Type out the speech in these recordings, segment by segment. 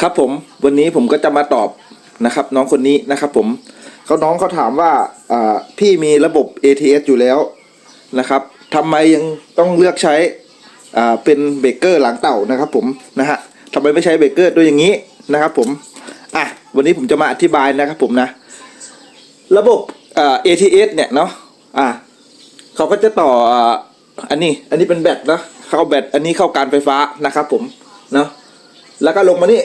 ครับผมวันนี้ผมก็จะมาตอบนะครับ น้องคนนี้นะครับ ผมเขาน้องเขาถามว่าพี่มีระบบ ATS อยู่แล้วนะครับทำไมยังต้องเลือกใช้เป็นเบเกอร์หลังเต่านะครับ ผมนะฮะทำไมไม่ใช้เบเกอร์ตัวอย่างนี้นะครับ ผมอะวันนี้ผมจะมาอธิบายนะครับ ผมนะ ระบบ ATS เนี่ยเนาะอะเขาก็จะต่ออันนี้อันนี้เป็นแบตนะเข้าแบตอันนี้เข้าการไฟฟ้านะครับ ผมเนาะแล้วก็ลงมานี่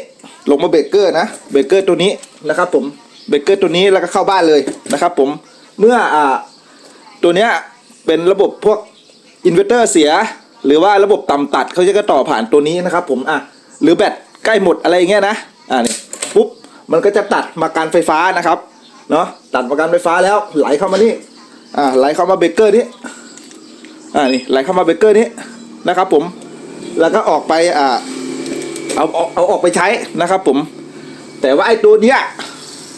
ลงมาเบรกเกอร์นะเบรกเกอร์ตัวนี้นะครับผมเบรกเกอร์ตัวนี้แล้วก็เข้าบ้านเลยนะครับผมเมื่ออ่าตัวเนี้ยเป็นระบบพวกอินเวอร์เตอร์เสีย หรือว่าระบบต่ำตัดเขาจะก็ต่อผ่านตัวนี้นะครับผมอะหรือแบตใกล้หมดอะไรอย่างเงี้ยนะอ่านี่ปุ๊บมันก็จะตัดมาการไฟฟ้านะครับเนาะตัดมาการไฟฟ้าแล้วไหลเข้ามานี่อ่าไหลเข้ามาเบรกเกอร์นี้อ่านี่ไหลเข้ามาเบรกเกอร์นี้นะครับผมแล้วก็ออกไปอ่า เอาเอาเอาออกไปใช้นะครับผม แต่ว่าไอ้ตัวเนี้ย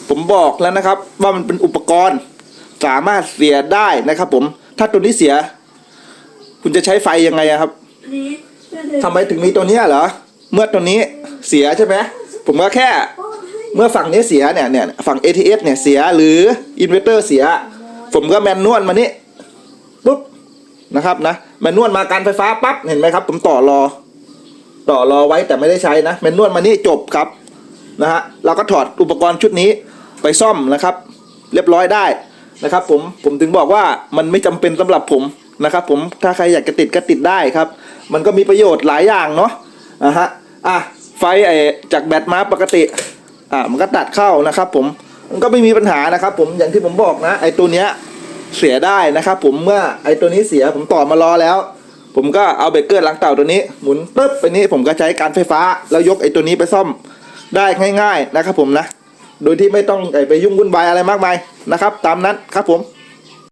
ผมบอกแล้วนะครับ ว่ามันเป็นอุปกรณ์สามารถเสียได้นะครับ ผม ถ้าตัวนี้เสีย คุณจะใช้ไฟยังไงอะครับทำไมถึงมีตัวเนี้ยเหรอเมื่อตัวนี้เสียใช่ไหมผมก็แค่ เมื่อฝั่งนี้เสียเนี่ยเนี่ยฝั่ง ATS เนี่ยเสียหรืออินเวอร์เตอร์เสีย ผมก็แมนนวลมานี่ปุ๊บนะครับนะแมนนวลมาการไฟฟ้าปั๊บเห็นไหมครับ ผมต่อรอ ต่อรอไว้แต่ไม่ได้ใช้นะแมนนวลมานี่จบครับนะฮะเราก็ถอดอุปกรณ์ชุดนี้ไปซ่อมนะครับ เรียบร้อยได้นะครับ ผมผมถึงบอกว่ามันไม่จำเป็นสำหรับผมนะครับ ผมถ้าใครอยากจะติดก็ติดได้ครับ มันก็มีประโยชน์หลายอย่างเนาะอะฮะอะไฟไอจากแบตมาปกติอะมันก็ตัดเข้านะครับ ผมมันก็ไม่มีปัญหานะครับ ผมอย่างที่ผมบอกนะ ไอตัวเนี้ยเสียได้นะครับ ผมเมื่อไอตัวนี้เสียผมต่อมารอแล้ว ผมก็เอาเบรกเกอร์ล้างเต่าตัวนี้หมุนปึ๊บไปนี้ผมก็ใช้การไฟฟ้า แล้วยกไอ้ตัวนี้ไปซ่อมได้ง่าย ๆนะครับผมนะ โดยที่ไม่ต้องไปยุ่งวุ่นวายอะไรมากมายนะครับ ตามนั้นครับผม